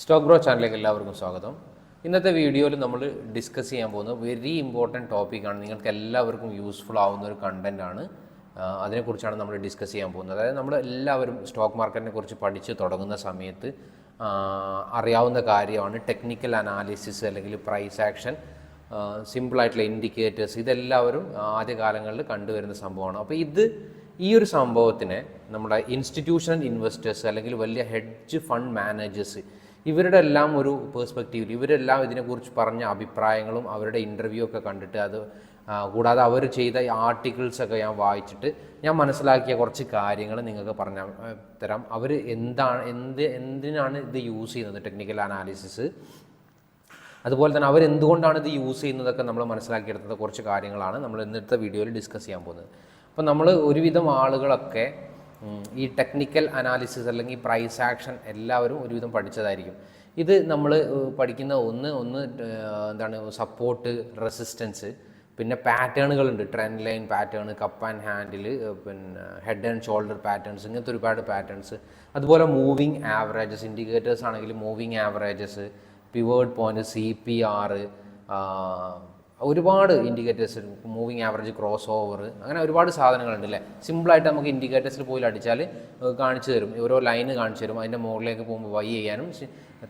Stock bro ചാനലിലേക്ക് എല്ലാവർക്കും സ്വാഗതം. ഇന്നത്തെ വീഡിയോയിൽ നമ്മൾ ഡിസ്കസ് ചെയ്യാൻ പോകുന്നത് വെരി ഇമ്പോർട്ടന്റ് ടോപ്പിക്കാണ് നിങ്ങൾക്ക് എല്ലാവർക്കും യൂസ്ഫുൾ ആവുന്ന ഒരു കണ്ടന്റ് ആണ്. അതിനെക്കുറിച്ചാണ് നമ്മൾ ഡിസ്കസ് ചെയ്യാൻ പോകുന്നത്. അതായത് നമ്മൾ എല്ലാവരും സ്റ്റോക്ക് മാർക്കറ്റിനെ കുറിച്ച് പഠിച്ച് തുടങ്ങുന്ന സമയത്ത് അറിയാവുന്ന കാര്യമാണ് ടെക്നിക്കൽ അനാലിസിസ് അല്ലെങ്കിൽ പ്രൈസ് ആക്ഷൻ സിമ്പിളായിട്ടുള്ള ഇൻഡിക്കേറ്റേഴ്സ് ഇതെല്ലാവരും ആദ്യകാലങ്ങളിൽ കണ്ടുവരുന്ന സംഭവമാണ്. അപ്പോൾ ഇത് ഈ ഒരു സംഭവത്തിനെ നമ്മുടെ ഇൻസ്റ്റിറ്റ്യൂഷണൽ ഇൻവെസ്റ്റേഴ്സ് അല്ലെങ്കിൽ വലിയ ഹെഡ്ജ് ഫണ്ട് മാനേജേഴ്സ് ഇവരുടെ എല്ലാം ഒരു പേഴ്സ്പെക്റ്റീവിൽ ഇവരെല്ലാം ഇതിനെക്കുറിച്ച് പറഞ്ഞ അഭിപ്രായങ്ങളും അവരുടെ ഇന്റർവ്യൂ ഒക്കെ കണ്ടിട്ട് അത് കൂടാതെ അവർ ചെയ്ത ആർട്ടിക്കിൾസ് ഒക്കെ ഞാൻ വായിച്ചിട്ട് ഞാൻ മനസ്സിലാക്കിയ കുറച്ച് കാര്യങ്ങൾ നിങ്ങൾക്ക് പറഞ്ഞ തരാം. അവർ എന്താണ് എന്ത് എന്തിനാണ് ഇത് യൂസ് ചെയ്യുന്നത് ടെക്നിക്കൽ അനാലിസിസ് അതുപോലെ തന്നെ അവർ എന്തുകൊണ്ടാണ് ഇത് യൂസ് ചെയ്യുന്നതൊക്കെ നമ്മൾ മനസ്സിലാക്കിയെടുത്തത് കുറച്ച് കാര്യങ്ങളാണ് നമ്മൾ ഇന്നത്തെ വീഡിയോയിൽ ഡിസ്കസ് ചെയ്യാൻ പോകുന്നത്. അപ്പോൾ നമ്മൾ ഒരുവിധം ആളുകളൊക്കെ ഈ ടെക്നിക്കൽ അനാലിസിസ് അല്ലെങ്കിൽ പ്രൈസ് ആക്ഷൻ എല്ലാവരും ഒരുവിധം പഠിച്ചതായിരിക്കും. ഇത് നമ്മൾ പഠിക്കുന്ന ഒന്ന് ഒന്ന് എന്താണ് സപ്പോർട്ട് റെസിസ്റ്റൻസ് പിന്നെ പാറ്റേണുകളുണ്ട് trend line pattern cup and handle പിന്നെ ഹെഡ് ആൻഡ് ഷോൾഡർ പാറ്റേൺസ് ഇങ്ങനത്തെ ഒരുപാട് പാറ്റേൺസ് അതുപോലെ മൂവിങ് ആവറേജസ് ഇൻഡിക്കേറ്റേഴ്സ് ആണെങ്കിൽ moving averages pivot point C P R ഒരുപാട് indicators moving average cross over അങ്ങനെ ഒരുപാട് സാധനങ്ങളുണ്ട് അല്ലേ സിമ്പിളായിട്ട് നമുക്ക് ഇൻഡിക്കേറ്റേഴ്സിൽ പോയി അടിച്ചാൽ കാണിച്ചു തരും. ഓരോ ലൈന് കാണിച്ചു തരും. അതിന്റെ മുകളിലേക്ക് പോകുമ്പോൾ വൈ ചെയ്യാനും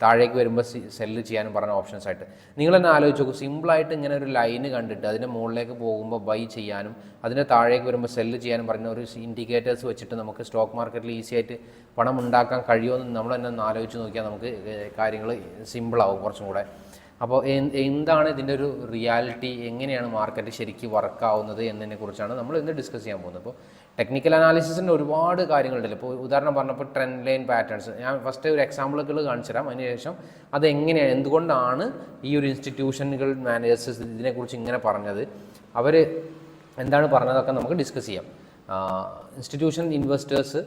താഴേക്ക് വരുമ്പോൾ സെല്ല് ചെയ്യാനും പറഞ്ഞ ഓപ്ഷൻസ് ആയിട്ട്. നിങ്ങൾ തന്നെ ആലോചിച്ച് നോക്കും. സിമ്പിളായിട്ട് ഇങ്ങനെ ഒരു ലൈന് കണ്ടിട്ട് അതിന്റെ മുകളിലേക്ക് പോകുമ്പോൾ ബൈ ചെയ്യാനും അതിന്റെ താഴേക്ക് വരുമ്പോൾ സെല്ല് ചെയ്യാനും പറഞ്ഞ ഒരു ഇൻഡിക്കേറ്റേഴ്സ് വെച്ചിട്ട് നമുക്ക് സ്റ്റോക്ക് മാർക്കറ്റിൽ ഈസി ആയിട്ട് പണം ഉണ്ടാക്കാൻ കഴിയുമെന്ന് നമ്മൾ തന്നെ ഒന്ന് ആലോചിച്ച് നോക്കിയാൽ നമുക്ക് കാര്യങ്ങൾ സിമ്പിളാവും കുറച്ചും കൂടെ. അപ്പോൾ എന്താണ് ഇതിന്റെ ഒരു റിയാലിറ്റി? എങ്ങനെയാണ് മാർക്കറ്റ് ശരിക്കും വർക്കാവുന്നത് എന്നതിനെ കുറിച്ചാണ് നമ്മൾ ഇന്ന് ഡിസ്കസ് ചെയ്യാൻ പോകുന്നത്. അപ്പോൾ ടെക്നിക്കൽ അനാലിസിസിന്റെ ഒരുപാട് കാര്യങ്ങളുണ്ടല്ലോ ഇപ്പോൾ ഉദാഹരണം പറഞ്ഞപ്പോൾ ട്രെൻഡ് ലൈൻ പാറ്റേൺസ് ഞാൻ ഫസ്റ്റ് ഒരു എക്സാമ്പിളുകൾ കാണിച്ചു തരാം അതിനുശേഷം അത് എങ്ങനെയാണ് എന്തുകൊണ്ടാണ് ഈ ഒരു ഇൻസ്റ്റിറ്റ്യൂഷനുകൾ മാനേജേഴ്സ് ഇതിനെക്കുറിച്ച് ഇങ്ങനെ പറഞ്ഞത്? അവർ എന്താണ് പറഞ്ഞതൊക്കെ നമുക്ക് ഡിസ്കസ് ചെയ്യാം. ഇൻസ്റ്റിറ്റ്യൂഷൻ ഇൻവെസ്റ്റേഴ്സ്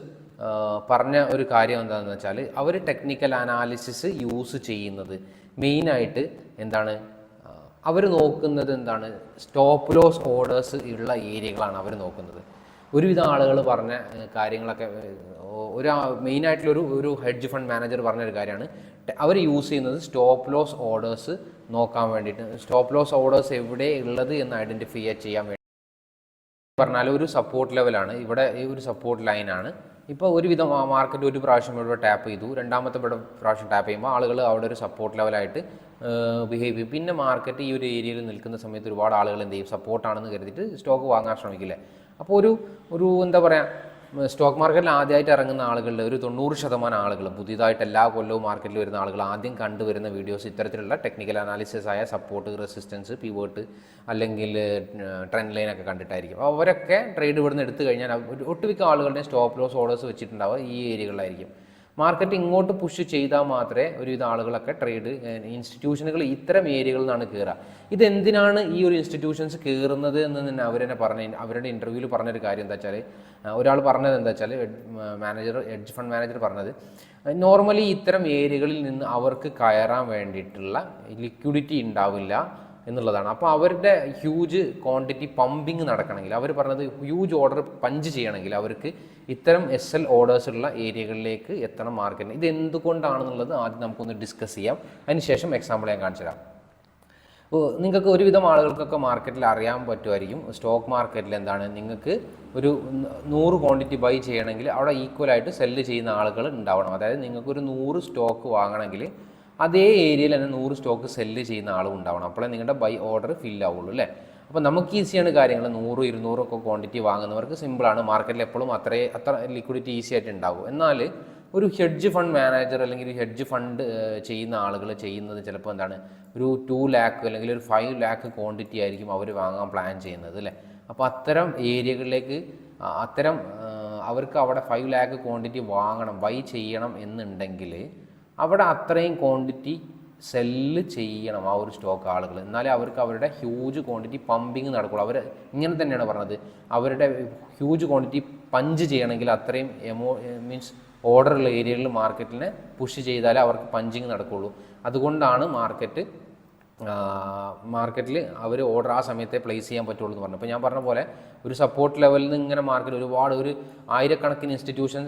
പറഞ്ഞ ഒരു കാര്യം എന്താണെന്ന് വെച്ചാൽ അവർ ടെക്നിക്കൽ അനാലിസിസ് യൂസ് ചെയ്യുന്നത് മെയിനായിട്ട് എന്താണ്? അവർ നോക്കുന്നത് എന്താണ്? സ്റ്റോപ്പ് ലോസ് ഓർഡേഴ്സ് ഉള്ള ഏരിയകളാണ് അവർ നോക്കുന്നത്. ഒരുവിധം ആളുകൾ പറഞ്ഞ കാര്യങ്ങളൊക്കെ ഒരു മെയിനായിട്ടുള്ളൊരു ഒരു ഹെഡ്ജ് ഫണ്ട് മാനേജർ പറഞ്ഞൊരു കാര്യമാണ്. അവർ യൂസ് ചെയ്യുന്നത് സ്റ്റോപ്പ് ലോസ് ഓർഡേഴ്സ് നോക്കാൻ വേണ്ടിയിട്ട്. സ്റ്റോപ്പ് ലോസ് ഓർഡേഴ്സ് എവിടെ ഉള്ളത് എന്ന് ഐഡന്റിഫൈ ചെയ്യാൻ വേണ്ടി. പറഞ്ഞാൽ ഒരു സപ്പോർട്ട് ലെവലാണ് ഇവിടെ ഈ ഒരു സപ്പോർട്ട് ലൈനാണ് ഇപ്പോൾ ഒരുവിധം മാർക്കറ്റ് ഒരു പ്രാവശ്യം ഇവിടെ ടാപ്പ് ചെയ്തു. രണ്ടാമത്തെ പ്രാവശ്യം ടാപ്പ് ചെയ്യുമ്പോൾ ആളുകൾ അവിടെ ഒരു സപ്പോർട്ട് ലെവലായിട്ട് ബിഹേവ് ചെയ്യും. പിന്നെ മാർക്കറ്റ് ഈ ഒരു ഏരിയയിൽ നിൽക്കുന്ന സമയത്ത് ഒരുപാട് ആളുകൾ എന്ത് ചെയ്യും? സപ്പോർട്ടാണെന്ന് കരുതിയിട്ട് സ്റ്റോക്ക് വാങ്ങാൻ ശ്രമിക്കില്ലേ? അപ്പോൾ ഒരു ഒരു എന്താ പറയുക സ്റ്റോക്ക് മാർക്കറ്റിൽ ആദ്യമായിട്ട് ഇറങ്ങുന്ന ആളുകളുടെ ഒരു തൊണ്ണൂറ് ശതമാനം ആളുകൾ പുതിയതായിട്ട് എല്ലാ കൊല്ലവും മാർക്കറ്റിൽ വരുന്ന ആളുകൾ ആദ്യം കണ്ടുവരുന്ന വീഡിയോസ് ഇത്തരത്തിലുള്ള ടെക്നിക്കൽ അനാലിസിസ് ആയ സപ്പോർട്ട് റെസിസ്റ്റൻസ് പിവേർട്ട് അല്ലെങ്കിൽ ട്രെൻഡ് ലൈൻ ഒക്കെ കണ്ടിട്ടായിരിക്കും. അവരൊക്കെ ട്രേഡ് ഇവിടുന്ന് എടുത്തു കഴിഞ്ഞാൽ ഒട്ടുമിക്ക ആളുകളുടെയും സ്റ്റോപ്പ് ലോസ് ഓർഡേഴ്സ് വെച്ചിട്ടുണ്ടാവുക ഈ ഏരിയകളിലായിരിക്കും. മാർക്കറ്റ് ഇങ്ങോട്ട് പുഷ് ചെയ്താൽ മാത്രമേ ഒരുവിധ ആളുകളൊക്കെ ട്രേഡ് ഇൻസ്റ്റിറ്റ്യൂഷനുകൾ ഇത്തരം ഏരിയകളിൽ നിന്നാണ് കയറുക ഇതെന്തിനാണ് ഈ ഒരു ഇൻസ്റ്റിറ്റ്യൂഷൻസ് കയറുന്നത് എന്ന് തന്നെ അവരെന്നെ പറഞ്ഞ അവരുടെ ഇന്റർവ്യൂവിൽ പറഞ്ഞൊരു കാര്യം എന്താ വെച്ചാൽ ഒരാൾ പറഞ്ഞത് എന്താ വെച്ചാൽ മാനേജർ എഡ്ജ് ഫണ്ട് മാനേജർ പറഞ്ഞത് നോർമലി ഇത്തരം ഏരിയകളിൽ നിന്ന് അവർക്ക് കയറാൻ വേണ്ടിയിട്ടുള്ള ലിക്വിഡിറ്റി ഉണ്ടാവില്ല. എന്നുള്ളതാണ്. അപ്പോൾ അവരുടെ ഹ്യൂജ് ക്വാണ്ടിറ്റി പമ്പിങ് നടക്കണമെങ്കിൽ അവർ പറഞ്ഞത് ഹ്യൂജ് ഓർഡർ പഞ്ച് ചെയ്യണമെങ്കിൽ അവർക്ക് ഇത്തരം എസ് എൽ ഓർഡേഴ്സുള്ള ഏരിയകളിലേക്ക് എത്തണം മാർക്കറ്റിന് ഇത് എന്തുകൊണ്ടാണെന്നുള്ളത് ആദ്യം നമുക്കൊന്ന് ഡിസ്കസ് ചെയ്യാം. അതിനുശേഷം എക്സാമ്പിൾ ഞാൻ കാണിച്ചു തരാം. നിങ്ങൾക്ക് ഒരുവിധം ആളുകൾക്കൊക്കെ മാർക്കറ്റിൽ അറിയാൻ പറ്റുമായിരിക്കും. സ്റ്റോക്ക് മാർക്കറ്റിൽ എന്താണ്? നിങ്ങൾക്ക് ഒരു നൂറ് ക്വാണ്ടിറ്റി ബൈ ചെയ്യണമെങ്കിൽ അവിടെ ഈക്വലായിട്ട് സെല്ല് ചെയ്യുന്ന ആളുകൾ ഉണ്ടാവണം. അതായത് നിങ്ങൾക്കൊരു നൂറ് സ്റ്റോക്ക് വാങ്ങണമെങ്കിൽ അതേ ഏരിയയിൽ തന്നെ നൂറ് സ്റ്റോക്ക് സെല്ല് ചെയ്യുന്ന ആളും ഉണ്ടാവണം. അപ്പോഴേ നിങ്ങളുടെ ബൈ ഓർഡർ ഫിൽ ആവുള്ളൂ അല്ലേ? അപ്പോൾ നമുക്ക് ഈസിയാണ് കാര്യങ്ങൾ. നൂറ് ഇരുന്നൂറ് ഒക്കെ ക്വാണ്ടിറ്റി വാങ്ങുന്നവർക്ക് സിമ്പിളാണ് മാർക്കറ്റിൽ എപ്പോഴും അത്രേ അത്ര ലിക്വിഡിറ്റി ഈസി ആയിട്ട് ഉണ്ടാവും. എന്നാൽ ഒരു ഹെഡ്ജ് ഫണ്ട് മാനേജർ അല്ലെങ്കിൽ ഒരു ഹെഡ്ജ് ഫണ്ട് ചെയ്യുന്ന ആളുകൾ ചെയ്യുന്നത് ചിലപ്പോൾ എന്താണ്? ഒരു ടു ലാക്ക് അല്ലെങ്കിൽ ഒരു ഫൈവ് ലാക്ക് ക്വാണ്ടിറ്റി ആയിരിക്കും അവർ വാങ്ങാൻ പ്ലാൻ ചെയ്യുന്നത് അല്ലേ? അപ്പോൾ അത്തരം ഏരിയകളിലേക്ക് അത്തരം അവർക്ക് അവിടെ ഫൈവ് ലാക്ക് ക്വാണ്ടിറ്റി വാങ്ങണം ബൈ ചെയ്യണം എന്നുണ്ടെങ്കിൽ അവിടെ അത്രയും ക്വാണ്ടിറ്റി സെല്ല് ചെയ്യണം ആ ഒരു സ്റ്റോക്ക് ആളുകൾ. എന്നാലേ അവർക്ക് അവരുടെ ഹ്യൂജ് ക്വാണ്ടിറ്റി പമ്പിങ് നടക്കുള്ളൂ. അവർ ഇങ്ങനെ തന്നെയാണ് പറഞ്ഞത്. അവരുടെ ഹ്യൂജ് ക്വാണ്ടിറ്റി പഞ്ച് ചെയ്യണമെങ്കിൽ അത്രയും എമോ മീൻസ് ഓർഡറുള്ള ഏരിയകളിൽ മാർക്കറ്റിനെ പുഷ് ചെയ്താലേ അവർക്ക് പഞ്ചിങ് നടക്കുള്ളൂ. അതുകൊണ്ടാണ് മാർക്കറ്റ് മാർക്കറ്റിൽ അവർ ഓർഡർ ആ സമയത്തെ പ്ലേസ് ചെയ്യാൻ പറ്റുള്ളൂ എന്ന് പറഞ്ഞു. അപ്പോൾ ഞാൻ പറഞ്ഞ പോലെ ഒരു സപ്പോർട്ട് ലെവലിൽ നിന്ന് ഇങ്ങനെ മാർക്കറ്റ് ഒരുപാട് ഒരു ആയിരക്കണക്കിന് ഇൻസ്റ്റിറ്റ്യൂഷൻ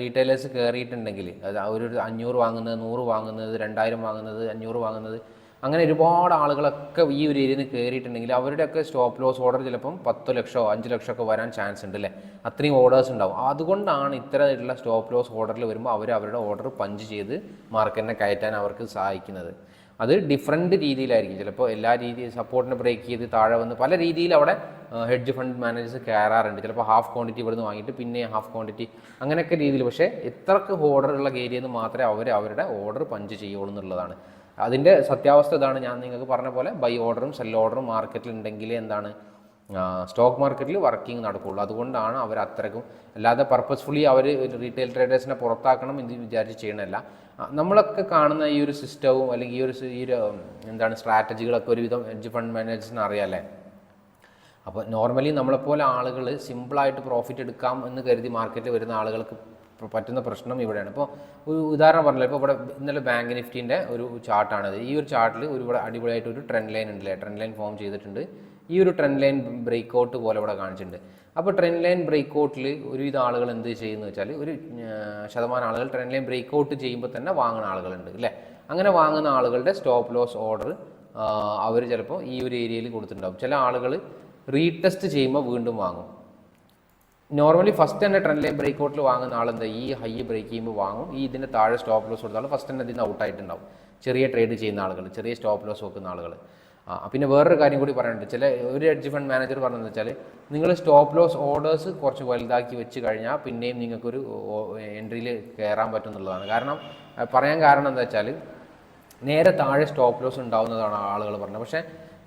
റീറ്റെയിലേഴ്സ് കയറിയിട്ടുണ്ടെങ്കിൽ അത് ഒരു അഞ്ഞൂറ് വാങ്ങുന്നത് നൂറ് വാങ്ങുന്നത് രണ്ടായിരം വാങ്ങുന്നത് അഞ്ഞൂറ് വാങ്ങുന്നത് അങ്ങനെ ഒരുപാട് ആളുകളൊക്കെ ഈ ഒരു ഏരിയയിൽ നിന്ന് കയറിയിട്ടുണ്ടെങ്കിൽ അവരുടെയൊക്കെ സ്റ്റോപ്പ് ലോസ് ഓർഡർ ചിലപ്പം പത്ത് ലക്ഷമോ അഞ്ച് ലക്ഷമൊക്കെ വരാൻ ചാൻസ് ഉണ്ട് അല്ലേ അത്രയും ഓർഡേഴ്സ് ഉണ്ടാവും. അതുകൊണ്ടാണ് ഇത്തരത്തിലുള്ള സ്റ്റോപ്പ് ലോസ് ഓർഡറിൽ വരുമ്പോൾ അവർ അവരുടെ ഓർഡർ പഞ്ച് ചെയ്ത് മാർക്കറ്റിനെ കയറ്റാൻ അവർക്ക് സഹായിക്കുന്നത്. അത് ഡിഫറെന്റ് രീതിയിലായിരിക്കും. ചിലപ്പോൾ എല്ലാ രീതി സപ്പോർട്ടിനെ ബ്രേക്ക് ചെയ്ത് താഴെ വന്ന് പല രീതിയിൽ അവിടെ ഹെഡ്ജ് ഫണ്ട് മാനേജേഴ്സ് കയറാറുണ്ട്. ചിലപ്പോൾ ഹാഫ് ക്വാണ്ടിറ്റി ഇവിടുന്ന് വാങ്ങിയിട്ട് പിന്നെ ഹാഫ് ക്വാണ്ടിറ്റി അങ്ങനെയൊക്കെ രീതിയിൽ. പക്ഷേ എത്രക്ക് ഓർഡർ ഉള്ള ഏരിയയിൽ നിന്ന് മാത്രമേ അവർ അവരുടെ ഓർഡർ പഞ്ച് ചെയ്യുള്ളൂ എന്നുള്ളതാണ്. അതിന്റെ സത്യാവസ്ഥ ഇതാണ്. ഞാൻ നിങ്ങൾക്ക് പറഞ്ഞ പോലെ ബൈ ഓർഡറും സെൽ ഓർഡറും മാർക്കറ്റിൽ ഉണ്ടെങ്കിൽ എന്താണ് സ്റ്റോക്ക് മാർക്കറ്റിൽ വർക്കിംഗ് നടക്കുകയുള്ളൂ അതുകൊണ്ടാണ് അവർ അത്രക്കും അല്ലാതെ പർപ്പസ്ഫുള്ളി അവർ റീറ്റെയിൽ ട്രേഡേഴ്സിനെ പുറത്താക്കണം എന്ന് വിചാരിച്ച് ചെയ്യണമല്ല നമ്മളൊക്കെ കാണുന്ന ഈ ഒരു സിസ്റ്റവും അല്ലെങ്കിൽ ഈ ഒരു ഈ ഒരു എന്താണ് സ്ട്രാറ്റജികളൊക്കെ ഒരുവിധം എഡ്ജ് ഫണ്ട് മാനേജേഴ്സിന് അറിയാമല്ലേ അപ്പോൾ നോർമലി നമ്മളെപ്പോലെ ആളുകൾ സിമ്പിളായിട്ട് പ്രോഫിറ്റ് എടുക്കാം എന്ന് കരുതി മാർക്കറ്റിൽ വരുന്ന ആളുകൾക്ക് പറ്റുന്ന പ്രശ്നം ഇവിടെയാണ്. ഇപ്പോൾ ഒരു ഉദാഹരണം പറഞ്ഞില്ല ഇപ്പോൾ ഇവിടെ ഇന്നലെ ബാങ്ക് നിഫ്റ്റീന്റെ ഒരു ചാർട്ടാണിത് ഈ ഒരു ചാർട്ടിൽ ഒരു ഇവിടെ അടിപൊളിയായിട്ട് ഒരു ട്രെൻഡ് ലൈൻ ഉണ്ടല്ലേ? ട്രെൻഡ് ലൈൻ ഫോം ചെയ്തിട്ടുണ്ട്. ഈ ഒരു ട്രെൻഡ് ലൈൻ ബ്രേക്ക് ഔട്ട് പോലെ ഇവിടെ കാണിച്ചിട്ടുണ്ട്. അപ്പോൾ ട്രെൻഡ് ലൈൻ ബ്രേക്ക് ഔട്ടിൽ ഒരുവിധ ആളുകൾ എന്ത് ചെയ്യുന്നു വെച്ചാൽ ഒരു ശതമാനം ആളുകൾ ട്രെൻഡ് ലൈൻ ബ്രേക്ക് ഔട്ട് ചെയ്യുമ്പോൾ തന്നെ വാങ്ങുന്ന ആളുകളുണ്ട് അല്ലേ? അങ്ങനെ വാങ്ങുന്ന ആളുകളുടെ സ്റ്റോപ്പ് ലോസ് ഓർഡർ അവർ ചിലപ്പോൾ ഈ ഒരു ഏരിയയിൽ കൊടുത്തിട്ടുണ്ടാവും. ചില ആളുകൾ റീടെസ്റ്റ് ചെയ്യുമ്പോൾ വീണ്ടും വാങ്ങും. നോർമലി ഫസ്റ്റ് തന്നെ ട്രെൻഡ് ലൈൻ ബ്രേക്ക് ഔട്ടിൽ വാങ്ങുന്ന ആളെന്താ ഈ ഹൈ ബ്രേക്ക് ചെയ്യുമ്പോൾ വാങ്ങും. ഈ ഇതിന്റെ താഴെ സ്റ്റോപ്പ് ലോസ് കൊടുത്താൽ ഫസ്റ്റ് തന്നെ ഇതിൽ ഔട്ട് ഔട്ടായിട്ടുണ്ടാവും ചെറിയ ട്രേഡ് ചെയ്യുന്ന ആളുകൾ ചെറിയ സ്റ്റോപ്പ് ലോസ് വെക്കുന്ന ആളുകൾ ആ പിന്നെ വേറൊരു കാര്യം കൂടി പറയാനുണ്ട്. ചില ഒരു ഹെഡ്ജ് ഫണ്ട് മാനേജർ പറഞ്ഞതെന്ന് വെച്ചാൽ നിങ്ങൾ സ്റ്റോപ്പ് ലോസ് ഓർഡേഴ്സ് കുറച്ച് വലുതാക്കി വെച്ച് കഴിഞ്ഞാൽ പിന്നെയും നിങ്ങൾക്കൊരു എൻട്രിയിൽ കയറാൻ പറ്റും എന്നുള്ളതാണ് കാരണം പറയാൻ കാരണം എന്താ വെച്ചാൽ നേരെ താഴെ സ്റ്റോപ്പ് ലോസ് ഉണ്ടാവുന്നതാണ് ആളുകൾ പറഞ്ഞത്. പക്ഷേ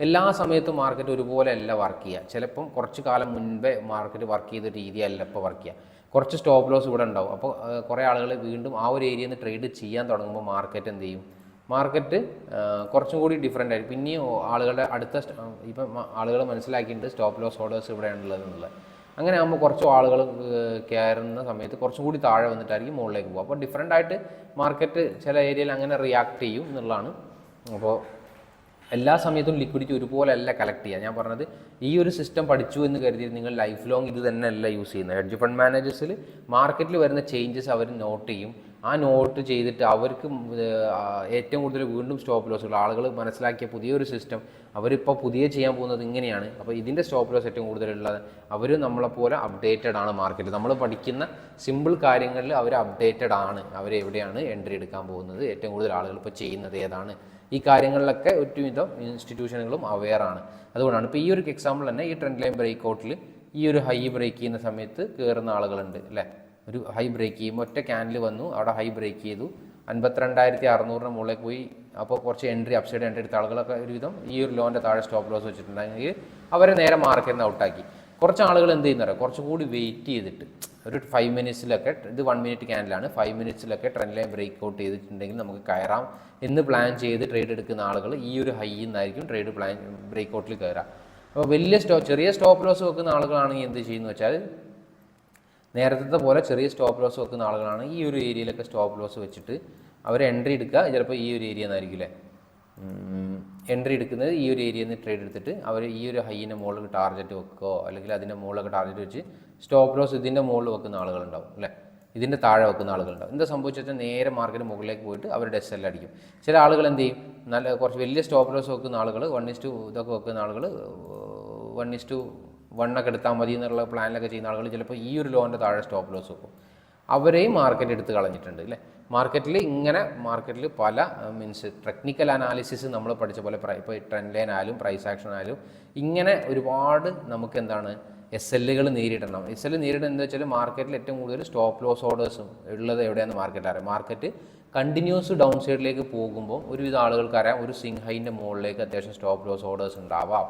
എല്ലാ സമയത്തും മാർക്കറ്റ് ഒരുപോലെ അല്ല വർക്ക് ചെയ്യുക ചിലപ്പം കുറച്ച് കാലം മുൻപേ മാർക്കറ്റ് വർക്ക് ചെയ്ത രീതിയല്ല ഇപ്പോൾ വർക്ക് ചെയ്യുക കുറച്ച് സ്റ്റോപ്പ് ലോസ് ഇവിടെ ഉണ്ടാവും. അപ്പോൾ കുറേ ആളുകൾ വീണ്ടും ആ ഒരു ഏരിയയിൽ നിന്ന് ട്രേഡ് ചെയ്യാൻ തുടങ്ങുമ്പോൾ മാർക്കറ്റ് എന്ത് ചെയ്യും? മാർക്കറ്റ് കുറച്ചും കൂടി ഡിഫറെന്റ് ആയിരിക്കും. പിന്നെയും ആളുകളുടെ അടുത്ത ഇപ്പം ആളുകൾ മനസ്സിലാക്കിയിട്ടുണ്ട് സ്റ്റോപ്പ് ലോസ് ഓർഡേഴ്സ് ഇവിടെയാണുള്ളത് എന്നുള്ളത് അങ്ങനെ ആകുമ്പോൾ കുറച്ച് ആളുകൾ കയറുന്ന സമയത്ത് കുറച്ചും കൂടി താഴെ വന്നിട്ടായിരിക്കും മുകളിലേക്ക് പോകും. അപ്പോൾ ഡിഫറെന്റ് ആയിട്ട് മാർക്കറ്റ് ചില ഏരിയയിൽ അങ്ങനെ റിയാക്ട് ചെയ്യും എന്നുള്ളതാണ്. അപ്പോൾ എല്ലാ സമയത്തും ലിക്വിഡിറ്റി ഒരുപോലെ അല്ല കളക്ട് ചെയ്യുക ഞാൻ പറഞ്ഞത് ഈ ഒരു സിസ്റ്റം പഠിച്ചു എന്ന് കരുതി നിങ്ങൾ ലൈഫ് ലോങ് ഇത് തന്നെയല്ല യൂസ് ചെയ്യുന്നത്. ഹെഡ്ജ് ഫണ്ട് മാനേജേഴ്സിൽ മാർക്കറ്റിൽ വരുന്ന ചേഞ്ചസ് അവർ നോട്ട് ചെയ്യും. ആ നോട്ട് ചെയ്തിട്ട് അവർക്ക് ഏറ്റവും കൂടുതൽ വീണ്ടും സ്റ്റോപ്പ് ലോസുകൾ ആളുകൾ മനസ്സിലാക്കിയ പുതിയൊരു സിസ്റ്റം അവരിപ്പോൾ പുതിയ ചെയ്യാൻ പോകുന്നത് ഇങ്ങനെയാണ്. അപ്പോൾ ഇതിന്റെ സ്റ്റോപ്പ് ലോസ് ഏറ്റവും കൂടുതലുള്ളത് അവർ നമ്മളെപ്പോലെ അപ്ഡേറ്റഡ് ആണ് മാർക്കറ്റ് നമ്മൾ പഠിക്കുന്ന സിമ്പിൾ കാര്യങ്ങളിൽ അവർ അപ്ഡേറ്റഡ് ആണ്. അവർ എവിടെയാണ് എൻട്രി എടുക്കാൻ പോകുന്നത് ഏറ്റവും കൂടുതൽ ആളുകൾ ഇപ്പോൾ ചെയ്യുന്നത് ഏതാണ്. ഈ കാര്യങ്ങളിലൊക്കെ ഒരുവിധം ഇൻസ്റ്റിറ്റ്യൂഷനുകളും അവെയറാണ് അതുകൊണ്ടാണ് ഇപ്പോൾ ഈ ഒരു എക്സാമ്പിൾ തന്നെ ഈ ട്രെൻഡ് ലൈൻ ബ്രേക്ക് ഔട്ടിൽ ഈ ഒരു ഹൈ ബ്രേക്ക് ചെയ്യുന്ന സമയത്ത് കയറുന്ന ആളുകളുണ്ട് അല്ലേ? ഒരു ഹൈ ബ്രേക്ക് ചെയ്യുമ്പോൾ ഒറ്റ ക്യാനിൽ വന്നു അവിടെ ഹൈ ബ്രേക്ക് ചെയ്തു. അൻപത്തിരണ്ടായിരത്തി അറുന്നൂറിന് മുകളിലേക്ക് പോയി. അപ്പോൾ കുറച്ച് എൻട്രി അപ്സൈഡ് എൻട്രി എടുത്ത ആളുകളൊക്കെ ഒരുവിധം ഈ ഒരു ലോന്റെ താഴെ സ്റ്റോപ്പ് ലോസ് വെച്ചിട്ടുണ്ടെങ്കിൽ അവരെ നേരെ മാർക്കറ്റിൽ നിന്ന് ഔട്ടാക്കി കുറച്ച് ആളുകൾ എന്ത് ചെയ്യുന്നറിയോ കുറച്ചുകൂടി വെയിറ്റ് ചെയ്തിട്ട്. ഒരു ഫൈവ് മിനിറ്റ്സിലൊക്കെ ഇത് വൺ മിനിറ്റ് ക്യാനിലാണ് ഫൈവ് മിനിറ്റ്സിലൊക്കെ ട്രെൻഡ് ലൈൻ ബ്രേക്ക് ഔട്ട് ചെയ്തിട്ടുണ്ടെങ്കിൽ നമുക്ക് കയറാം എന്ന് പ്ലാൻ ചെയ്ത് ട്രേഡ് എടുക്കുന്ന ആളുകൾ ഈ ഒരു ഹൈയിൽ നിന്നായിരിക്കും ട്രേഡ് പ്ലാൻ ബ്രേക്ക് ഔട്ടിൽ കയറാം അപ്പോൾ വലിയ സ്റ്റോ ചെറിയ സ്റ്റോപ്പ് ലോസ് വെക്കുന്ന ആളുകളാണെങ്കിൽ എന്ത് ചെയ്യുന്നു വെച്ചാൽ നേരത്തെ പോലെ ചെറിയ സ്റ്റോപ്പ് ലോസ് വെക്കുന്ന ആളുകളാണ് ഈ ഒരു ഏരിയയിലൊക്കെ സ്റ്റോപ്പ് ലോസ് വെച്ചിട്ട് അവർ എൻട്രി എടുക്കുക. ചിലപ്പോൾ ഈ ഒരു ഏരിയ എന്നായിരിക്കും അല്ലേ എൻട്രി എടുക്കുന്നത് ഈ ഒരു ഏരിയയിൽ നിന്ന് ട്രേഡ് എടുത്തിട്ട് അവർ ഈ ഒരു ഹൈന്റെ മുകളിൽ ടാർഗറ്റ് വെക്കുകയോ അല്ലെങ്കിൽ അതിന്റെ മുകളിലൊക്കെ ടാർഗറ്റ് വെച്ച് സ്റ്റോപ്പ് ലോസ് ഇതിന്റെ മുകളിൽ വെക്കുന്ന ആളുകളുണ്ടാവും അല്ലേ ഇതിന്റെ താഴെ വെക്കുന്ന ആളുകളുണ്ടാവും. എന്താ സംഭവിച്ചാൽ നേരെ മാർക്കറ്റ് മുകളിലേക്ക് പോയിട്ട് അവർ ഡെസ് എല്ലാം അടിക്കും. ചില ആളുകൾ എന്ത് ചെയ്യും? നല്ല കുറച്ച് വലിയ സ്റ്റോപ്പ് ലോസ് വെക്കുന്ന ആളുകൾ വൺ ഇസ് ടു ഇതൊക്കെ വെക്കുന്ന ആളുകൾ വൺ ഇസ് ടു വണ്ണൊക്കെ എടുത്താൽ മതി എന്നുള്ള പ്ലാനിലൊക്കെ ചെയ്യുന്ന ആളുകൾ ചിലപ്പോൾ ഈ ഒരു ലോന്റെ താഴെ സ്റ്റോപ്പ് ലോസ് വെക്കും. അവരെയും മാർക്കറ്റ് എടുത്ത് കളഞ്ഞിട്ടുണ്ട് അല്ലേ മാർക്കറ്റിൽ ഇങ്ങനെ മാർക്കറ്റിൽ പല മീൻസ് ടെക്നിക്കൽ അനാലിസിസ് നമ്മൾ പഠിച്ച പോലെ ഇപ്പോൾ ട്രെൻഡ് ലൈൻ ആയാലും പ്രൈസ് ആക്ഷൻ ആയാലും ഇങ്ങനെ ഒരുപാട് നമുക്ക് എന്താണ് എസ് എല്ലുകൾ നേരിടണം. എസ് എൽ നേരിടുന്നത് എന്താ വെച്ചാൽ മാർക്കറ്റിൽ ഏറ്റവും കൂടുതൽ സ്റ്റോപ്പ് ലോസ് ഓർഡേഴ്സും ഉള്ളത് എവിടെയാണെന്ന് മാർക്കറ്റ് അറിയാം. മാർക്കറ്റ് കണ്ടിന്യൂസ് ഡൗൺ സൈഡിലേക്ക് പോകുമ്പോൾ ഒരുവിധ ആളുകൾക്ക് അറിയാം ഒരു സിംഗ് ഹൈന്റെ മുകളിലേക്ക് അത്യാവശ്യം സ്റ്റോപ്പ് ലോസ് ഓർഡേഴ്സ് ഉണ്ടാവാം.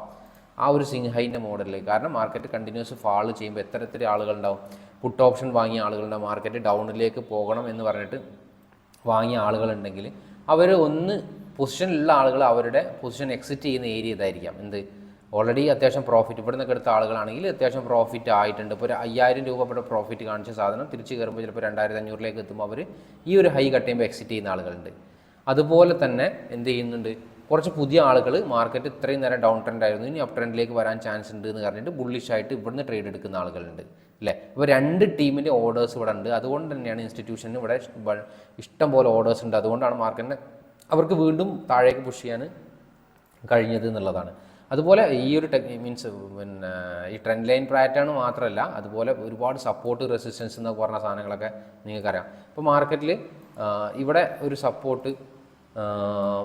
ആ ഒരു സിംഹൈന്റെ മോഡലിൽ കാരണം മാർക്കറ്റ് കണ്ടിന്യൂസ് ഫാൾ ചെയ്യുമ്പോൾ എത്ര എത്ര ആളുകളുണ്ടാവും? പുട്ട് ഓപ്ഷൻ വാങ്ങിയ ആളുകളുണ്ടാവും. മാർക്കറ്റ് ഡൗണിലേക്ക് പോകണം എന്ന് പറഞ്ഞിട്ട് വാങ്ങിയ ആളുകളുണ്ടെങ്കിൽ അവർ ഒന്ന് പൊസിഷനിലുള്ള ആളുകൾ അവരുടെ പൊസിഷൻ എക്സിറ്റ് ചെയ്യുന്ന ഏരിയ ഇതായിരിക്കാം. എന്ത്? ഓൾറെഡി അത്യാവശ്യം പ്രോഫിറ്റ് ഇവിടെ നിന്നൊക്കെ എടുത്ത ആളുകളാണെങ്കിൽ അത്യാവശ്യം പ്രോഫിറ്റ് ആയിട്ടുണ്ട്. ഇപ്പോൾ ഒരു അയ്യായിരം രൂപ ഇവിടെ പ്രോഫിറ്റ് കാണിച്ച സാധനം തിരിച്ച് കയറുമ്പോൾ ചിലപ്പോൾ രണ്ടായിരത്തി അഞ്ഞൂറിലേക്ക് എത്തുമ്പോൾ അവർ ഈ ഒരു ഹൈ കട്ട് ചെയ്യുമ്പോൾ എക്സിറ്റ് ചെയ്യുന്ന ആളുകളുണ്ട്. അതുപോലെ തന്നെ എന്ത് ചെയ്യുന്നുണ്ട്? കുറച്ച് പുതിയ ആളുകൾ മാർക്കറ്റ് ഇത്രയും നേരം ഡൗൺ ട്രെൻഡ് ആയിരുന്നു. ഇനി അപ് ട്രെൻഡിലേക്ക് വരാൻ ചാൻസ് ഉണ്ട് എന്ന് പറഞ്ഞിട്ട് ബുള്ളിഷ് ആയിട്ട് ഇവിടുന്ന് ട്രേഡ് എടുക്കുന്ന ആളുകളുണ്ട്. അല്ലേ? അപ്പോൾ രണ്ട് ടീമിന്റെ ഓർഡേഴ്സ് ഇവിടെ ഉണ്ട്. അതുകൊണ്ട് തന്നെയാണ് ഇൻസ്റ്റിറ്റ്യൂഷന് ഇവിടെ ഇഷ്ട- പോലെ ഓർഡേഴ്സ് ഉണ്ട്. അതുകൊണ്ടാണ് മാർക്കറ്റിനെ അവർക്ക് വീണ്ടും താഴേക്ക് പുഷ് ചെയ്യാൻ കഴിഞ്ഞത് എന്നുള്ളതാണ്. അതുപോലെ ഈ ഒരു ടെക് മീൻസ് പിന്നെ ഈ ട്രെൻഡ് ലൈൻ പാറ്റേൺ മാത്രമല്ല അതുപോലെ ഒരുപാട് സപ്പോർട്ട് റെസിസ്റ്റൻസ് എന്നൊക്കെ പറഞ്ഞ സാധനങ്ങളൊക്കെ നിങ്ങൾക്കറിയാം. ഇപ്പോൾ മാർക്കറ്റിൽ ഇവിടെ ഒരു സപ്പോർട്ട്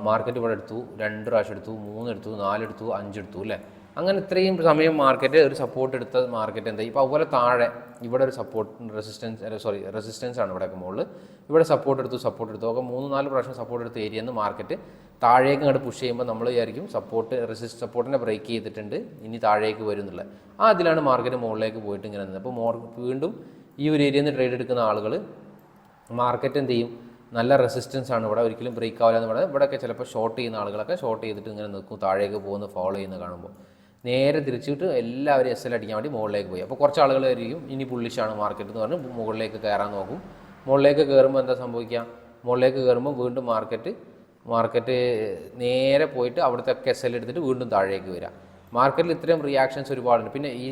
മാർക്കറ്റ് ഇവിടെ എടുത്തു രണ്ട് പ്രാവശ്യം എടുത്തു മൂന്നെടുത്തു നാലെടുത്തു അഞ്ചെടുത്തു അല്ലേ? അങ്ങനെ ഇത്രയും സമയം മാർക്കറ്റ് ഒരു സപ്പോർട്ട് എടുത്ത മാർക്കറ്റ് എന്താ? ഇപ്പോൾ അതുപോലെ താഴെ ഇവിടെ ഒരു സപ്പോർട്ട് റെസിസ്റ്റൻസ് സോറി റെസിസ്റ്റൻസ് ആണ് ഇവിടെ മുകളിൽ ഇവിടെ സപ്പോർട്ട് എടുത്തു സപ്പോർട്ട് എടുത്തു. ഒക്കെ മൂന്ന് നാല് പ്രാവശ്യം സപ്പോർട്ട് എടുത്ത ഏരിയ നിന്ന് മാർക്കറ്റ് താഴേക്ക് അങ്ങോട്ട് പുഷ് ചെയ്യുമ്പോൾ നമ്മൾ വിചാരിക്കും സപ്പോർട്ട് റെസിസ്റ്റ് സപ്പോർട്ടിനെ ബ്രേക്ക് ചെയ്തിട്ടുണ്ട് ഇനി താഴേക്ക് വരും എന്നുള്ളത് ആ അതിലാണ് മാർക്കറ്റ് മുകളിലേക്ക് പോയിട്ട് ഇങ്ങനെ നിന്നത്. അപ്പോൾ വീണ്ടും ഈ ഒരു ഏരിയയിൽ നിന്ന് ട്രേഡ് എടുക്കുന്ന ആളുകൾ മാർക്കറ്റ് എന്ത് ചെയ്യും? നല്ല റെസിസ്റ്റൻസ് ആണ് ഇവിടെ. ഒരിക്കലും ബ്രേക്ക് ആവില്ല എന്ന് പറയുന്നത് ഇവിടെയൊക്കെ ചിലപ്പോൾ ഷോർട്ട് ചെയ്യുന്ന ആളുകളൊക്കെ ഷോർട്ട് ചെയ്തിട്ട് ഇങ്ങനെ നിൽക്കും. താഴേക്ക് പോകുന്ന ഫോളോ ചെയ്യുന്ന കാണുമ്പോൾ. നേരെ തിരിച്ചിട്ട് എല്ലാവരും എസ് എൽ അടിക്കാൻ വേണ്ടി മുകളിലേക്ക് പോയി. അപ്പോൾ കുറച്ച് ആളുകൾ ആയിരിക്കും ഇനി പുള്ളിഷാണ് മാർക്കറ്റ് എന്ന് പറഞ്ഞ് മുകളിലേക്ക് കയറാൻ നോക്കും. മുകളിലേക്ക് കയറുമ്പോൾ എന്താ സംഭവിക്കുക? മുകളിലേക്ക് കയറുമ്പോൾ വീണ്ടും മാർക്കറ്റ് മാർക്കറ്റ് നേരെ പോയിട്ട് അവിടുത്തെ ഒക്കെ എസ് എൽ എടുത്തിട്ട് വീണ്ടും താഴേക്ക് വരിക. മാർക്കറ്റിൽ ഇത്രയും റിയാക്ഷൻസ് ഒരുപാടുണ്ട്. പിന്നെ ഈ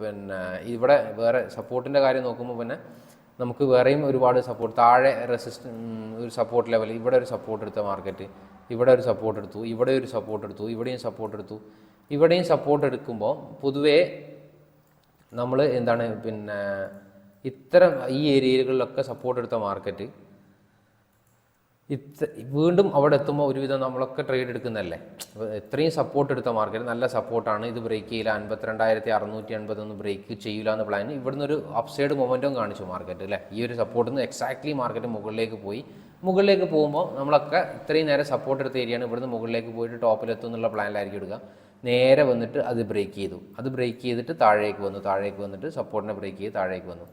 പിന്നെ ഇവിടെ വേറെ സപ്പോർട്ടിന്റെ കാര്യം നോക്കുമ്പോൾ പിന്നെ നമുക്ക് വേറെയും ഒരുപാട് സപ്പോർട്ട് താഴെ റെസിസ്റ്റ് ഒരു സപ്പോർട്ട് ലെവൽ ഇവിടെ ഒരു സപ്പോർട്ട് എടുത്ത മാർക്കറ്റ് ഇവിടെ ഒരു സപ്പോർട്ട് എടുത്തു ഇവിടെ ഒരു സപ്പോർട്ട് എടുത്തു ഇവിടെയും സപ്പോർട്ട് എടുത്തു. ഇവിടെയും സപ്പോർട്ട് എടുക്കുമ്പോൾ പൊതുവേ നമ്മൾ എന്താണ് പിന്നെ ഇത്തരം ഈ ഏരിയകളിലൊക്കെ സപ്പോർട്ട് എടുത്ത മാർക്കറ്റ് ഇത്ര വീണ്ടും അവിടെ എത്തുമ്പോൾ ഒരുവിധം നമ്മളൊക്കെ ട്രേഡ് എടുക്കുന്നതല്ലേ? ഇത്രയും സപ്പോർട്ട് എടുത്ത മാർക്കറ്റ് നല്ല സപ്പോർട്ടാണ് ഇത് ബ്രേക്ക് ചെയ്യില്ല. അൻപത്തിരണ്ടായിരത്തി അറുന്നൂറ്റി എൺപതൊന്നും ബ്രേക്ക് ചെയ്യില്ല എന്ന് പ്ലാൻ ഇവിടുന്ന് ഒരു അപ്സൈഡ് മൊമെന്റും കാണിച്ചു മാർക്കറ്റ് അല്ലേ ഈ ഒരു സപ്പോർട്ടിൽ നിന്ന് എക്സാക്ട്ലി മാർക്കറ്റ് മുകളിലേക്ക് പോയി. മുകളിലേക്ക് പോകുമ്പോൾ നമ്മളൊക്കെ ഇത്രയും നേരം സപ്പോർട്ട് എടുത്ത ഏരിയയാണ് ഇവിടുന്ന് മുകളിലേക്ക് പോയിട്ട് ടോപ്പിലെത്തും എന്നുള്ള പ്ലാനിലായിരിക്കും എടുക്കുക. നേരെ വന്നിട്ട് അത് ബ്രേക്ക് ചെയ്തു. അത് ബ്രേക്ക് ചെയ്തിട്ട് താഴേക്ക് വന്നു. താഴേക്ക് വന്നിട്ട് സപ്പോർട്ടിനെ ബ്രേക്ക് ചെയ്ത് താഴേക്ക് വന്നു.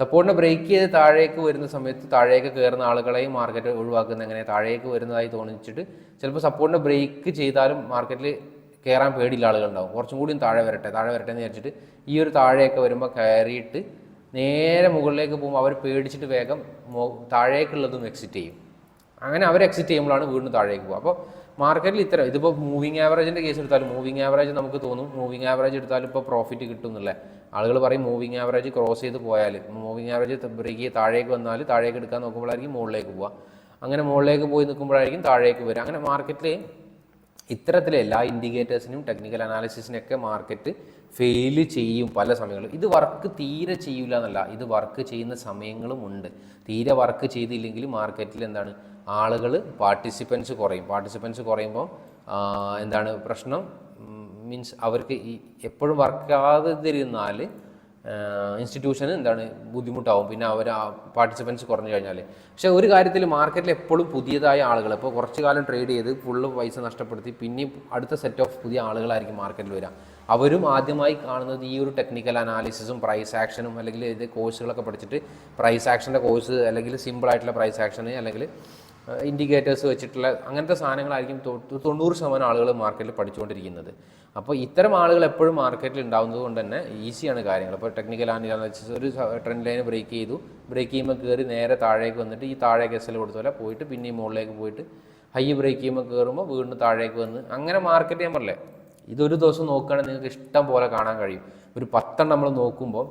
സപ്പോർട്ടിനെ ബ്രേക്ക് ചെയ്ത് താഴേക്ക് വരുന്ന സമയത്ത് താഴേക്ക് കയറുന്ന ആളുകളെയും മാർക്കറ്റ് ഒഴിവാക്കുന്ന എങ്ങനെ താഴേക്ക് വരുന്നതായി തോന്നിച്ചിട്ട് ചിലപ്പോൾ സപ്പോർട്ടിനെ ബ്രേക്ക് ചെയ്താലും മാർക്കറ്റിൽ കയറാൻ പേടിയുള്ള ആളുകളുണ്ടാവും. കുറച്ചും കൂടിയും താഴെ വരട്ടെ താഴെ വരട്ടെ എന്ന് വിചാരിച്ചിട്ട് ഈ ഒരു താഴെയൊക്കെ വരുമ്പോൾ കയറിയിട്ട് നേരെ മുകളിലേക്ക് പോകുമ്പോൾ അവർ പേടിച്ചിട്ട് വേഗം താഴേക്കുള്ളതും എക്സിറ്റ് ചെയ്യും. അങ്ങനെ അവർ എക്സിറ്റ് ചെയ്യുമ്പോഴാണ് വീണ്ടും താഴേക്ക് പോകുക അപ്പോൾ മാർക്കറ്റിൽ ഇത്ര. ഇതിപ്പോൾ മൂവിങ് ആവറേജിന്റെ കേസ് എടുത്താലും മൂവിങ് ആവറേജ് നമുക്ക് തോന്നും. മൂവിങ് ആവറേജ് എടുത്താലും ഇപ്പോൾ പ്രോഫിറ്റ് കിട്ടും എന്നല്ലേ ആളുകൾ പറയും മൂവിങ് ആവറേജ് ക്രോസ് ചെയ്ത് പോയാൽ മൂവിങ് ആവറേജ് ബ്രേക്ക് താഴേക്ക് വന്നാൽ താഴേക്ക് എടുക്കാൻ നോക്കുമ്പോഴായിരിക്കും മുകളിലേക്ക് പോവുക. അങ്ങനെ മുകളിലേക്ക് പോയി നിൽക്കുമ്പോഴായിരിക്കും താഴേക്ക് വരിക. അങ്ങനെ മാർക്കറ്റിൽ ഇത്തരത്തിലെ എല്ലാ ഇൻഡിക്കേറ്റേഴ്സിനും ടെക്നിക്കൽ അനാലിസിസിനൊക്കെ മാർക്കറ്റ് ഫെയിൽ ചെയ്യും പല സമയങ്ങളും ഇത് വർക്ക് തീരെ ചെയ്യില്ല എന്നല്ല. ഇത് വർക്ക് ചെയ്യുന്ന സമയങ്ങളും ഉണ്ട്. തീരെ വർക്ക് ചെയ്തില്ലെങ്കിൽ മാർക്കറ്റിൽ എന്താണ്? ആളുകൾ പാർട്ടിസിപ്പൻസ് കുറയും. പാർട്ടിസിപ്പൻസ് കുറയുമ്പോൾ എന്താണ് പ്രശ്നം? മീൻസ് അവർക്ക് ഈ എപ്പോഴും വർക്കാതിരുന്നാൽ ഇൻസ്റ്റിറ്റ്യൂഷന് എന്താണ് ബുദ്ധിമുട്ടാവും. പിന്നെ അവർ പാർട്ടിസിപ്പൻസ് കുറഞ്ഞു കഴിഞ്ഞാൽ പക്ഷേ ഒരു കാര്യത്തിൽ മാർക്കറ്റിൽ എപ്പോഴും പുതിയതായ ആളുകൾ ഇപ്പോൾ കുറച്ച് കാലം ട്രേഡ് ചെയ്ത് ഫുള്ള് പൈസ നഷ്ടപ്പെടുത്തി പിന്നെയും അടുത്ത സെറ്റ് ഓഫ് പുതിയ ആളുകളായിരിക്കും മാർക്കറ്റിൽ വരിക അവരും ആദ്യമായി കാണുന്നത് ഈ ഒരു ടെക്നിക്കൽ അനാലിസിസും പ്രൈസ് ആക്ഷനും അല്ലെങ്കിൽ ഇത് കോഴ്സുകളൊക്കെ പഠിച്ചിട്ട് പ്രൈസ് ആക്ഷന്റെ കോഴ്സ് അല്ലെങ്കിൽ സിമ്പിളായിട്ടുള്ള പ്രൈസ് ആക്ഷന് അല്ലെങ്കിൽ ഇൻഡിക്കേറ്റേഴ്സ് വെച്ചിട്ടുള്ള അങ്ങനത്തെ സാധനങ്ങളായിരിക്കും തൊണ്ണൂറ് ശതമാനം ആളുകൾ മാർക്കറ്റിൽ പഠിച്ചുകൊണ്ടിരിക്കുന്നത്. അപ്പോൾ ഇത്തരം ആളുകൾ എപ്പോഴും മാർക്കറ്റിൽ ഉണ്ടാകുന്നത് കൊണ്ട് തന്നെ ഈസിയാണ് കാര്യങ്ങൾ അപ്പോൾ ടെക്നിക്കൽ അനാലിസിസ് ഒരു ട്രെൻഡ് ലൈൻ ബ്രേക്ക് ചെയ്തു. ബ്രേക്ക് ചെയ്യുമ്പോൾ കയറി നേരെ താഴേക്ക് വന്നിട്ട് ഈ താഴേക്ക് എസ് എൽ കൊടുത്ത പോലെ പോയിട്ട് ഈ മുകളിലേക്ക് പോയിട്ട് ഹൈ ബ്രേക്ക് ചെയ്യുമ്പോൾ കയറുമ്പോൾ വീണ്ടും താഴേക്ക് വന്ന് അങ്ങനെ മാർക്കറ്റ് ചെയ്യാൻ പറയേ ഇതൊരു ദിവസം നോക്കുകയാണെങ്കിൽ നിങ്ങൾക്ക് ഇഷ്ടം പോലെ കാണാൻ കഴിയും. ഒരു പത്തെണ്ണം നമ്മൾ നോക്കുമ്പോൾ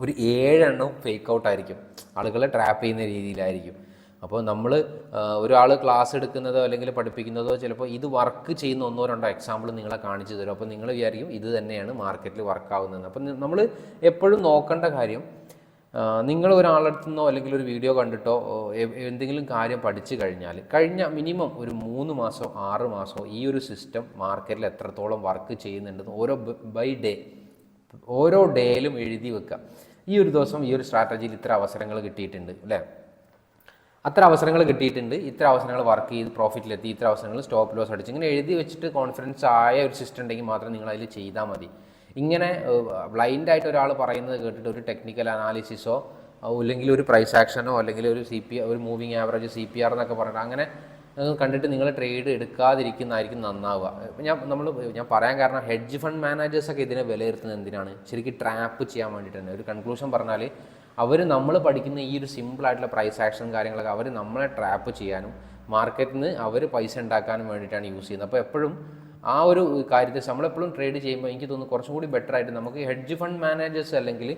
ഒരു ഏഴെണ്ണം ഫേക്ക് ഔട്ട് ആയിരിക്കും. ആളുകളെ ട്രാപ്പ് ചെയ്യുന്ന രീതിയിലായിരിക്കും. അപ്പോൾ നമ്മൾ ഒരാൾ ക്ലാസ് എടുക്കുന്നതോ അല്ലെങ്കിൽ പഠിപ്പിക്കുന്നതോ ചിലപ്പോൾ ഇത് വർക്ക് ചെയ്യുന്ന ഒന്നോ രണ്ടോ എക്സാമ്പിൾ നിങ്ങളെ കാണിച്ചു തരും. അപ്പോൾ നിങ്ങൾ വിചാരിക്കും ഇത് തന്നെയാണ് മാർക്കറ്റിൽ വർക്ക് ആവുന്നത് അപ്പം നമ്മൾ എപ്പോഴും നോക്കേണ്ട കാര്യം നിങ്ങൾ ഒരാളടുത്തു നിന്നോ അല്ലെങ്കിൽ ഒരു വീഡിയോ കണ്ടിട്ടോ എന്തെങ്കിലും കാര്യം പഠിച്ചു കഴിഞ്ഞാൽ കഴിഞ്ഞ മിനിമം ഒരു മൂന്ന് മാസമോ ആറ് മാസമോ ഈ ഒരു സിസ്റ്റം മാർക്കറ്റിൽ എത്രത്തോളം വർക്ക് ചെയ്യുന്നുണ്ടെന്ന് ഓരോ ബൈ ഡേ ഓരോ ഡേയിലും എഴുതി വെക്കുക. ഈ ഒരു ദിവസം ഈ ഒരു സ്ട്രാറ്റജിയിൽ ഇത്ര അവസരങ്ങൾ കിട്ടിയിട്ടുണ്ട് അല്ലേ? അത്ര അവസരങ്ങൾ കിട്ടിയിട്ടുണ്ട്. ഇത്ര അവസരങ്ങൾ വർക്ക് ചെയ്ത് പ്രോഫിറ്റിലെത്തി ഇത്ര അവസരങ്ങൾ സ്റ്റോപ്പ് ലോസ് അടിച്ച്. ഇങ്ങനെ എഴുതി വെച്ചിട്ട് കോൺഫിഡൻസ് ആയ ഒരു സിസ്റ്റം ഉണ്ടെങ്കിൽ മാത്രം നിങ്ങൾ അതിൽ ചെയ്താൽ മതി. ഇങ്ങനെ ബ്ലൈൻഡായിട്ട് ഒരാൾ പറയുന്നത് കേട്ടിട്ട് ഒരു ടെക്നിക്കൽ അനാലിസിസോ അല്ലെങ്കിൽ ഒരു പ്രൈസ് ആക്ഷനോ അല്ലെങ്കിൽ ഒരു സി പി ഒരു moving average C P R എന്നൊക്കെ പറഞ്ഞിട്ട് അങ്ങനെ കണ്ടിട്ട് നിങ്ങൾ ട്രേഡ് എടുക്കാതിരിക്കുന്നതായിരിക്കും നന്നാവുക. ഞാൻ നമ്മൾ ഞാൻ പറയാൻ കാരണം ഹെഡ്ജ് ഫണ്ട് മാനേജേഴ്സൊക്കെ ഇതിനെ വിലയിരുത്തുന്നത് എന്തിനാണ്? ശരിക്കും ട്രാപ്പ് ചെയ്യാൻ വേണ്ടിയിട്ട് തന്നെ. ഒരു കൺക്ലൂഷൻ പറഞ്ഞാൽ അവർ നമ്മൾ പഠിക്കുന്ന ഈ ഒരു സിമ്പിൾ ആയിട്ടുള്ള പ്രൈസ് ആക്ഷൻ കാര്യങ്ങളൊക്കെ അവർ നമ്മളെ ട്രാപ്പ് ചെയ്യാനും മാർക്കറ്റിൽ നിന്ന് അവർ പൈസ ഉണ്ടാക്കാനും വേണ്ടിയിട്ടാണ് യൂസ് ചെയ്യുന്നത്. അപ്പോൾ എപ്പോഴും ആ ഒരു കാര്യത്തിൽ നമ്മളെപ്പോഴും ട്രേഡ് ചെയ്യുമ്പോൾ എനിക്ക് തോന്നുന്നു കുറച്ചും കൂടി ബെറ്റർ ആയിട്ട് നമുക്ക് ഹെഡ്ജ് ഫണ്ട് മാനേജേഴ്സ് അല്ലെങ്കിൽ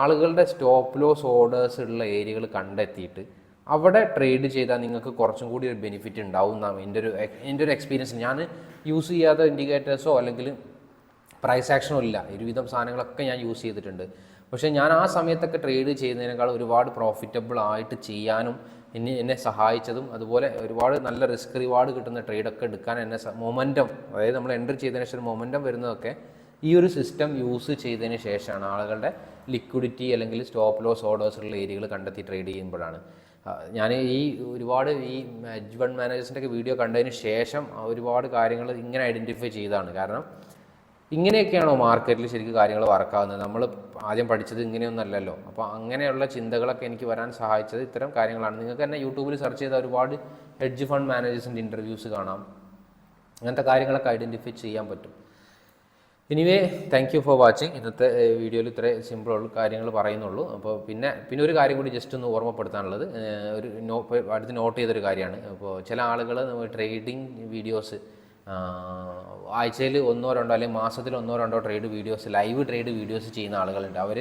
ആളുകളുടെ സ്റ്റോപ്പ് ലോസ് ഓർഡേഴ്സ് ഉള്ള ഏരിയകൾ കണ്ടെത്തിയിട്ട് അവിടെ ട്രേഡ് ചെയ്താൽ നിങ്ങൾക്ക് കുറച്ചും കൂടി ഒരു ബെനിഫിറ്റ് ഉണ്ടാവും എന്നാണ് എന്റെ ഒരു എന്റെ ഒരു എക്സ്പീരിയൻസ് ഞാൻ യൂസ് ചെയ്യാത്ത ഇൻഡിക്കേറ്റേഴ്സോ അല്ലെങ്കിൽ പ്രൈസ് ആക്ഷനോ ഇല്ല. ഒരുവിധം സാധനങ്ങളൊക്കെ ഞാൻ യൂസ് ചെയ്തിട്ടുണ്ട്. പക്ഷേ ഞാൻ ആ സമയത്തൊക്കെ ട്രേഡ് ചെയ്യുന്നതിനേക്കാൾ ഒരുപാട് പ്രോഫിറ്റബിൾ ആയിട്ട് ചെയ്യാനും എന്നെ എന്നെ സഹായിച്ചതും അതുപോലെ ഒരുപാട് നല്ല റിസ്ക് റിവാർഡ് കിട്ടുന്ന ട്രേഡൊക്കെ എടുക്കാൻ എന്നെ മൊമെന്റം അതായത് നമ്മൾ എന്റർ ചെയ്തതിന് ശേഷം മൊമെന്റം വരുന്നതൊക്കെ ഈ ഒരു സിസ്റ്റം യൂസ് ചെയ്തതിന് ശേഷമാണ് ആളുകളുടെ ലിക്വിഡിറ്റി അല്ലെങ്കിൽ സ്റ്റോപ്പ് ലോസ് ഓർഡേഴ്സുള്ള ഏരിയകൾ കണ്ടെത്തി ട്രേഡ് ചെയ്യുമ്പോഴാണ്. ഞാൻ ഈ ഒരുപാട് ഈ ഹെഡ്ജ് ഫണ്ട് മാനേജേഴ്സിന്റെ ഒക്കെ വീഡിയോ കണ്ടതിന് ശേഷം ഒരുപാട് കാര്യങ്ങൾ ഇങ്ങനെ ഐഡന്റിഫൈ ചെയ്തതാണ്. കാരണം ഇങ്ങനെയൊക്കെയാണോ മാർക്കറ്റിൽ ശരിക്കും കാര്യങ്ങൾ വർക്കാവുന്നത് നമ്മൾ ആദ്യം പഠിച്ചത് ഇങ്ങനെയൊന്നല്ലല്ലോ. അപ്പോൾ അങ്ങനെയുള്ള ചിന്തകളൊക്കെ എനിക്ക് വരാൻ സഹായിച്ചത് ഇത്തരം കാര്യങ്ങളാണ്. നിങ്ങൾക്ക് തന്നെ യൂട്യൂബിൽ സെർച്ച് ചെയ്ത ഒരുപാട് ഹെഡ്ജ് ഫണ്ട് മാനേജേഴ്സിന്റെ ഇന്റർവ്യൂസ് കാണാം. അങ്ങനത്തെ കാര്യങ്ങളൊക്കെ ഐഡന്റിഫൈ ചെയ്യാൻ പറ്റും. Anyway thank you for watching ഇന്നത്തെ വീഡിയോയിൽ ഇത്ര സിമ്പിളുള്ള കാര്യങ്ങൾ പറയുന്നുള്ളൂ. അപ്പോൾ പിന്നെ പിന്നെ ഒരു കാര്യം കൂടി ജസ്റ്റ് ഒന്ന് ഓർമ്മപ്പെടുത്താനുള്ളത്. ഒരു നോ അടുത്ത് നോട്ട് ചെയ്തൊരു കാര്യമാണ്. അപ്പോൾ ചില ആളുകൾ ട്രേഡിംഗ് വീഡിയോസ് ആഴ്ചയിൽ ഒന്നോ രണ്ടോ അല്ലെങ്കിൽ മാസത്തിൽ ഒന്നോ രണ്ടോ trade videos live trade videos ചെയ്യുന്ന ആളുകളുണ്ട്. അവർ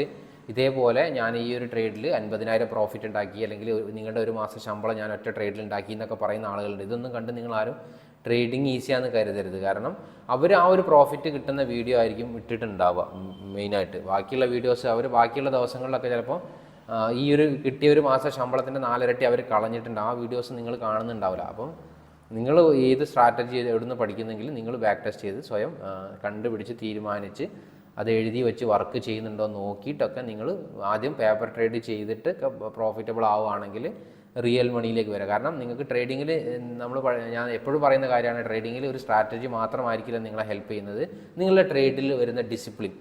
ഇതേപോലെ ഞാൻ ഈ ഒരു ട്രേഡിൽ അൻപതിനായിരം പ്രോഫിറ്റ് ഉണ്ടാക്കി അല്ലെങ്കിൽ നിങ്ങളുടെ ഒരു മാസം ശമ്പളം ഞാൻ ഒറ്റ ട്രേഡിൽ ഉണ്ടാക്കി എന്നൊക്കെ പറയുന്ന ആളുകളുണ്ട്. ഇതൊന്നും കണ്ട് നിങ്ങൾ ആരും ട്രേഡിങ് ഈസിയാന്ന് കരുതരുത്. കാരണം അവർ ആ ഒരു പ്രോഫിറ്റ് കിട്ടുന്ന വീഡിയോ ആയിരിക്കും ഇട്ടിട്ടുണ്ടാവുക മെയിനായിട്ട്. ബാക്കിയുള്ള വീഡിയോസ് അവർ ബാക്കിയുള്ള ദിവസങ്ങളിലൊക്കെ ചിലപ്പോൾ ഈ ഒരു കിട്ടിയ ഒരു മാസം ശമ്പളത്തിന്റെ നാലിരട്ടി അവർ കളഞ്ഞിട്ടുണ്ട്. ആ വീഡിയോസ് നിങ്ങൾ കാണുന്നുണ്ടാവില്ല. അപ്പം നിങ്ങൾ ഏത് സ്ട്രാറ്റജി എവിടുന്ന് പഠിക്കുന്നെങ്കിലും നിങ്ങൾ ബാക്ക് ടെസ്റ്റ് ചെയ്ത് സ്വയം കണ്ടുപിടിച്ച് തീരുമാനിച്ച് അത് എഴുതി വെച്ച് വർക്ക് ചെയ്യുന്നുണ്ടോ നോക്കിയിട്ടൊക്കെ നിങ്ങൾ ആദ്യം പേപ്പർ ട്രേഡ് ചെയ്തിട്ട് പ്രോഫിറ്റബിൾ ആവുകയാണെങ്കിൽ റിയൽ മണിയിലേക്ക് വരാം കാരണം നിങ്ങൾക്ക് ട്രേഡിങ്ങിൽ നമ്മൾ ഞാൻ എപ്പോഴും പറയുന്ന കാര്യമാണ് ട്രേഡിങ്ങിൽ ഒരു സ്ട്രാറ്റജി മാത്രമായിരിക്കില്ല നിങ്ങളെ ഹെൽപ്പ് ചെയ്യുന്നത്. നിങ്ങളുടെ ട്രേഡിൽ വരുന്ന ഡിസിപ്ലിൻ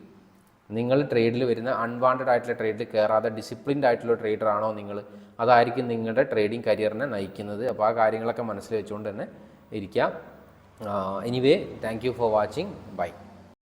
നിങ്ങൾ ട്രേഡിൽ വരുന്ന അൺവാണ്ടഡ് ആയിട്ടുള്ള ട്രേഡിൽ കയറാതെ ഡിസിപ്ലിൻഡ് ആയിട്ടുള്ള ട്രേഡറാണോ നിങ്ങൾ അതായിരിക്കും നിങ്ങളുടെ ട്രേഡിംഗ് കരിയറിനെ നയിക്കുന്നത്. അപ്പോൾ ആ കാര്യങ്ങളൊക്കെ മനസ്സിൽ വെച്ചുകൊണ്ട് തന്നെ ഇരിക്കാം. Anyway thank you for watching bye